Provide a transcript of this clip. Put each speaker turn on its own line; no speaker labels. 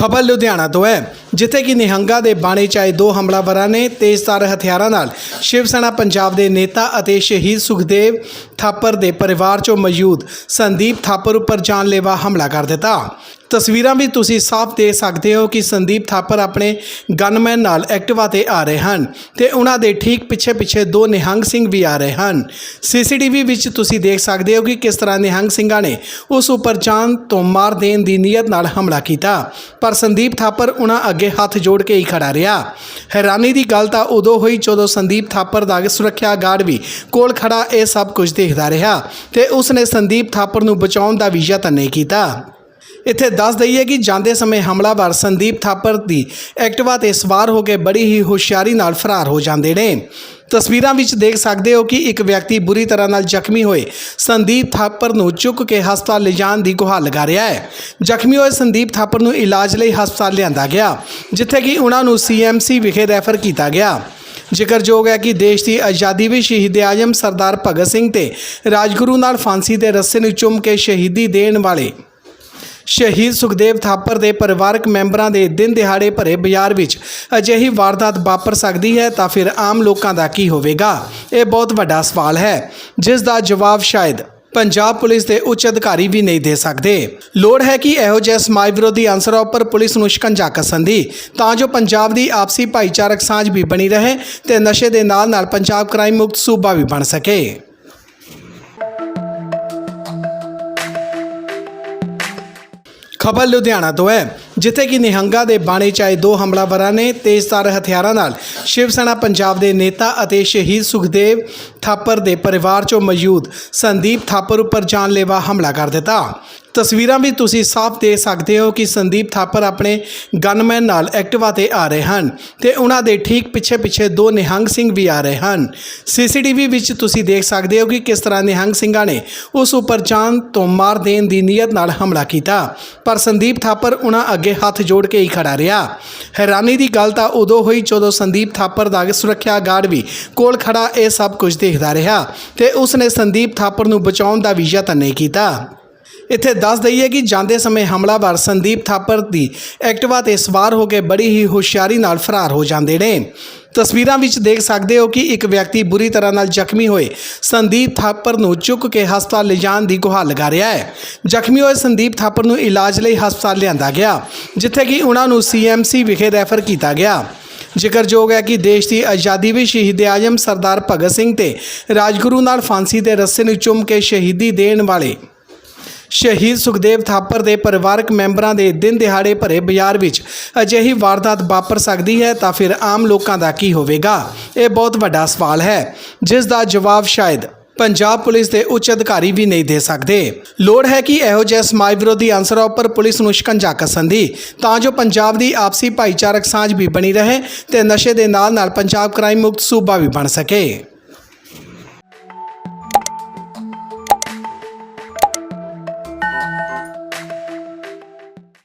ਖਬਰ ਲੁਧਿਆਣਾ ਤੋਂ ਹੈ, ਜਿੱਥੇ ਕਿ ਨਿਹੰਗਾ ਦੇ ਬਾਣੇ ਚਾਏ ਦੋ ਹਮਲਾਵਰਾਂ ਨੇ ਤੇਜ਼ਧਾਰ ਹਥਿਆਰਾਂ ਨਾਲ ਸ਼ਿਵ ਸੈਨਾ ਪੰਜਾਬ ਦੇ ਨੇਤਾ ਅਤੇ ਸ਼ਹੀਦ ਸੁਖਦੇਵ ਥਾਪਰ ਦੇ ਪਰਿਵਾਰ ਚੋਂ ਮੌਜੂਦ ਸੰਦੀਪ ਥਾਪਰ ਉੱਪਰ ਜਾਨਲੇਵਾ ਹਮਲਾ ਕਰ ਦਿੱਤਾ। ਤਸਵੀਰਾਂ ਵੀ ਤੁਸੀਂ ਸਾਫ਼ ਦੇਖ ਸਕਦੇ ਹੋ ਕਿ ਸੰਦੀਪ ਥਾਪਰ ਆਪਣੇ ਗਨਮੈਨ ਨਾਲ ਐਕਟਿਵਾ ਤੇ ਆ ਰਹੇ ਹਨ ਤੇ ਉਹਨਾਂ ਦੇ ਠੀਕ ਪਿੱਛੇ ਪਿੱਛੇ ਦੋ ਨਿਹੰਗ ਸਿੰਘ ਵੀ ਆ ਰਹੇ ਹਨ। ਸੀਸੀਟੀਵੀ ਵਿੱਚ ਤੁਸੀਂ ਦੇਖ ਸਕਦੇ ਹੋ ਕਿ ਕਿਸ ਤਰ੍ਹਾਂ ਨਿਹੰਗ ਸਿੰਘਾਂ ਨੇ ਉਸ ਉੱਪਰ ਜਾਨ ਤੋਂ ਮਾਰ ਦੇਣ ਦੀ ਨੀਅਤ ਨਾਲ ਹਮਲਾ ਕੀਤਾ। ਪਰ ਸੰਦੀਪ ਥਾਪਰ ਉਹਨਾਂ ਅੱਗੇ ਹੱਥ ਜੋੜ ਕੇ ਹੀ ਖੜਾ ਰਿਹਾ। ਹੈਰਾਨੀ ਦੀ ਗੱਲ ਤਾਂ ਉਦੋਂ ਹੋਈ ਜਦੋਂ ਸੰਦੀਪ ਥਾਪਰ ਦਾ ਸੁਰੱਖਿਆ ਗਾਰਡ ਵੀ ਕੋਲ ਖੜਾ ਇਹ ਸਭ ਕੁਝ ਦੇਖਦਾ ਰਿਹਾ ਤੇ ਉਸਨੇ ਸੰਦੀਪ ਥਾਪਰ ਨੂੰ ਬਚਾਉਣ ਦਾ ਵੀ ਯਤਨ ਨਹੀਂ ਕੀਤਾ। ਇੱਥੇ ਦੱਸ ਦਈਏ ਕਿ ਜਾਂਦੇ ਸਮੇਂ ਹਮਲਾਵਰ ਸੰਦੀਪ ਥਾਪਰ ਦੀ ਐਕਟਿਵਾ ਤੇ ਸਵਾਰ ਹੋ ਕੇ ਬੜੀ ਹੀ ਹੁਸ਼ਿਆਰੀ ਨਾਲ ਫਰਾਰ ਹੋ ਜਾਂਦੇ ਨੇ। ਤਸਵੀਰਾਂ ਵਿੱਚ ਦੇਖ ਸਕਦੇ ਹੋ ਕਿ ਇੱਕ ਵਿਅਕਤੀ ਬੁਰੀ ਤਰ੍ਹਾਂ ਨਾਲ ਜ਼ਖਮੀ ਹੋਏ ਸੰਦੀਪ ਥਾਪਰ ਨੂੰ ਚੁੱਕ ਕੇ ਹਸਪਤਾਲ ਲਿਜਾਣ ਦੀ ਗੁਹਾਰ ਲਗਾ ਰਿਹਾ ਹੈ। ਜ਼ਖਮੀ ਹੋਏ ਸੰਦੀਪ ਥਾਪਰ ਨੂੰ ਇਲਾਜ ਲਈ ਹਸਪਤਾਲ ਲਿਆਂਦਾ ਗਿਆ, ਜਿੱਥੇ ਕਿ ਉਹਨਾਂ ਨੂੰ ਸੀਐਮਸੀ ਵਿਖੇ ਰੈਫਰ ਕੀਤਾ ਗਿਆ। ਜ਼ਿਕਰਯੋਗ ਹੈ ਕਿ ਦੇਸ਼ ਦੀ ਆਜ਼ਾਦੀ ਵਿੱਚ ਸ਼ਹੀਦ ਆਜਮ ਸਰਦਾਰ ਭਗਤ ਸਿੰਘ ਤੇ ਰਾਜਗੁਰੂ ਨਾਲ ਫਾਂਸੀ ਦੇ ਰੱਸੇ ਨੂੰ ਚੁੰਮ ਕੇ ਸ਼ਹੀਦੀ ਦੇਣ ਵਾਲੇ ਸ਼ਹੀਦ ਸੁਖਦੇਵ ਥਾਪਰ ਦੇ ਪਰਿਵਾਰਕ ਮੈਂਬਰਾਂ ਦੇ ਦਿਨ ਦਿਹਾੜੇ ਭਰੇ ਬਾਜ਼ਾਰ ਵਿੱਚ ਅਜਿਹੀ ਵਾਰਦਾਤ ਵਾਪਰ ਸਕਦੀ ਹੈ ਤਾਂ ਫਿਰ ਆਮ ਲੋਕਾਂ ਦਾ ਕੀ ਹੋਵੇਗਾ? ਇਹ ਬਹੁਤ ਵੱਡਾ ਸਵਾਲ ਹੈ, ਜਿਸ ਦਾ ਜਵਾਬ ਸ਼ਾਇਦ ਪੰਜਾਬ ਪੁਲਿਸ ਦੇ ਉੱਚ ਅਧਿਕਾਰੀ ਵੀ ਨਹੀਂ ਦੇ ਸਕਦੇ। ਲੋੜ ਹੈ ਕਿ ਇਹੋ ਜਿਹੇ ਸਮਾਜ ਵਿਰੋਧੀ ਅਨਸਰਾਂ ਉੱਪਰ ਪੁਲਿਸ ਨੂੰ ਸ਼ਿਕੰਜਾ ਕੱਸਣ ਦੀ, ਤਾਂ ਜੋ ਪੰਜਾਬ ਦੀ ਆਪਸੀ ਭਾਈਚਾਰਕ ਸਾਂਝ ਵੀ ਬਣੀ ਰਹੇ ਤੇ ਨਸ਼ੇ ਦੇ ਨਾਲ ਨਾਲ ਪੰਜਾਬ ਕ੍ਰਾਈਮ ਮੁਕਤ ਸੂਬਾ ਵੀ ਬਣ ਸਕੇ। ਖਬਰ ਲੁਧਿਆਣਾ ਤੋਂ ਹੈ। ਜਿੱਥੇ ਕਿ ਨਿਹੰਗਾ ਦੇ ਬਾਣੇ ਚਾਏ ਦੋ ਹਮਲਾਵਰਾਂ ਨੇ ਤੇਜ਼ਧਾਰ ਹਥਿਆਰਾਂ ਨਾਲ ਸ਼ਿਵ ਸੈਨਾ ਪੰਜਾਬ ਦੇ ਨੇਤਾ ਅਤੇ ਸ਼ਹੀਦ ਸੁਖਦੇਵ ਥਾਪਰ ਦੇ ਪਰਿਵਾਰ ਚੋਂ ਮੌਜੂਦ ਸੰਦੀਪ ਥਾਪਰ ਉੱਪਰ ਜਾਨਲੇਵਾ ਹਮਲਾ ਕਰ ਦਿੱਤਾ। ਤਸਵੀਰਾਂ ਵੀ ਤੁਸੀਂ ਸਾਫ਼ ਦੇਖ ਸਕਦੇ ਹੋ ਕਿ ਸੰਦੀਪ ਥਾਪਰ ਆਪਣੇ ਗਨਮੈਨ ਨਾਲ ਐਕਟਿਵਾ ਤੇ ਆ ਰਹੇ ਹਨ ਤੇ ਉਹਨਾਂ ਦੇ ਠੀਕ ਪਿੱਛੇ ਪਿੱਛੇ ਦੋ ਨਿਹੰਗ ਸਿੰਘ ਵੀ ਆ ਰਹੇ ਹਨ। ਸੀਸੀਟੀਵੀ ਵਿੱਚ ਤੁਸੀਂ ਦੇਖ ਸਕਦੇ ਹੋ ਕਿ ਕਿਸ ਤਰ੍ਹਾਂ ਨਿਹੰਗ ਸਿੰਘਾਂ ਨੇ ਉਸ ਉੱਪਰ ਜਾਨ ਤੋਂ ਮਾਰ ਦੇਣ ਦੀ ਨੀਅਤ ਨਾਲ ਹਮਲਾ ਕੀਤਾ। ਪਰ ਸੰਦੀਪ ਥਾਪਰ ਉਹਨਾਂ ਅੱਗੇ ਹੱਥ ਜੋੜ ਕੇ ਹੀ ਖੜਾ ਰਿਹਾ। ਹੈਰਾਨੀ ਦੀ ਗੱਲ ਤਾਂ ਉਦੋਂ ਹੋਈ ਜਦੋਂ ਸੰਦੀਪ ਥਾਪਰ ਦਾ ਸੁਰੱਖਿਆ ਗਾਰਡ ਵੀ ਕੋਲ ਖੜਾ ਇਹ ਸਭ ਕੁਝ ਦੇਖਦਾ ਰਿਹਾ ਤੇ ਉਸਨੇ ਸੰਦੀਪ ਥਾਪਰ ਨੂੰ ਬਚਾਉਣ ਦਾ ਵੀ ਯਤਨ ਨਹੀਂ ਕੀਤਾ। ਇੱਥੇ ਦੱਸ ਦਈਏ ਕਿ ਜਾਂਦੇ ਸਮੇਂ ਹਮਲਾਵਰ ਸੰਦੀਪ ਥਾਪਰ ਦੀ ਐਕਟਿਵਾ ਤੇ ਸਵਾਰ ਹੋ ਕੇ ਬੜੀ ਹੀ ਹੁਸ਼ਿਆਰੀ ਨਾਲ ਫਰਾਰ ਹੋ ਜਾਂਦੇ ਨੇ। ਤਸਵੀਰਾਂ ਵਿੱਚ ਦੇਖ ਸਕਦੇ ਹੋ ਕਿ ਇੱਕ ਵਿਅਕਤੀ ਬੁਰੀ ਤਰ੍ਹਾਂ ਨਾਲ ਜ਼ਖਮੀ ਹੋਏ ਸੰਦੀਪ ਥਾਪਰ ਨੂੰ ਚੁੱਕ ਕੇ ਹਸਪਤਾਲ ਲਿਜਾਣ ਦੀ ਗੁਹਾਰ ਲਗਾ ਰਿਹਾ ਹੈ। ਜ਼ਖਮੀ ਹੋਏ ਸੰਦੀਪ ਥਾਪਰ ਨੂੰ ਇਲਾਜ ਲਈ ਹਸਪਤਾਲ ਲਿਆਂਦਾ ਗਿਆ, ਜਿੱਥੇ ਕਿ ਉਹਨਾਂ ਨੂੰ ਸੀਐਮਸੀ ਵਿਖੇ ਰੈਫਰ ਕੀਤਾ ਗਿਆ। ਜ਼ਿਕਰਯੋਗ ਹੈ ਕਿ ਦੇਸ਼ ਦੀ ਆਜ਼ਾਦੀ ਵਿੱਚ ਸ਼ਹੀਦ ਆਜਮ ਸਰਦਾਰ ਭਗਤ ਸਿੰਘ ਤੇ ਰਾਜਗੁਰੂ ਨਾਲ ਫਾਂਸੀ ਦੇ ਰੱਸੇ ਨੂੰ ਚੁੰਮ ਕੇ ਸ਼ਹੀਦੀ ਦੇਣ ਵਾਲੇ ਸ਼ਹੀਦ ਸੁਖਦੇਵ ਥਾਪਰ ਦੇ ਪਰਿਵਾਰਕ ਮੈਂਬਰਾਂ ਦੇ ਦਿਨ ਦਿਹਾੜੇ ਭਰੇ ਬਾਜ਼ਾਰ ਵਿੱਚ ਅਜਿਹੀ ਵਾਰਦਾਤ ਵਾਪਰ ਸਕਦੀ ਹੈ ਤਾਂ ਫਿਰ ਆਮ ਲੋਕਾਂ ਦਾ ਕੀ ਹੋਵੇਗਾ? ਇਹ ਬਹੁਤ ਵੱਡਾ ਸਵਾਲ ਹੈ, ਜਿਸ ਦਾ ਜਵਾਬ ਸ਼ਾਇਦ ਪੰਜਾਬ ਪੁਲਿਸ ਦੇ ਉੱਚ ਅਧਿਕਾਰੀ ਵੀ ਨਹੀਂ ਦੇ ਸਕਦੇ। ਲੋੜ ਹੈ ਕਿ ਇਹੋ ਜਿਹੇ ਸਮਾਜ ਵਿਰੋਧੀ ਅਨਸਰਾਂ ਉੱਪਰ ਪੁਲਿਸ ਨੂੰ ਸ਼ਿਕੰਜਾ ਕੱਸਣ ਦੀ, ਤਾਂ ਜੋ ਪੰਜਾਬ ਦੀ ਆਪਸੀ ਭਾਈਚਾਰਕ ਸਾਂਝ ਵੀ ਬਣੀ ਰਹੇ ਤੇ ਨਸ਼ੇ ਦੇ ਨਾਲ ਨਾਲ ਪੰਜਾਬ ਕ੍ਰਾਈਮ ਮੁਕਤ ਸੂਬਾ ਵੀ ਬਣ ਸਕੇ।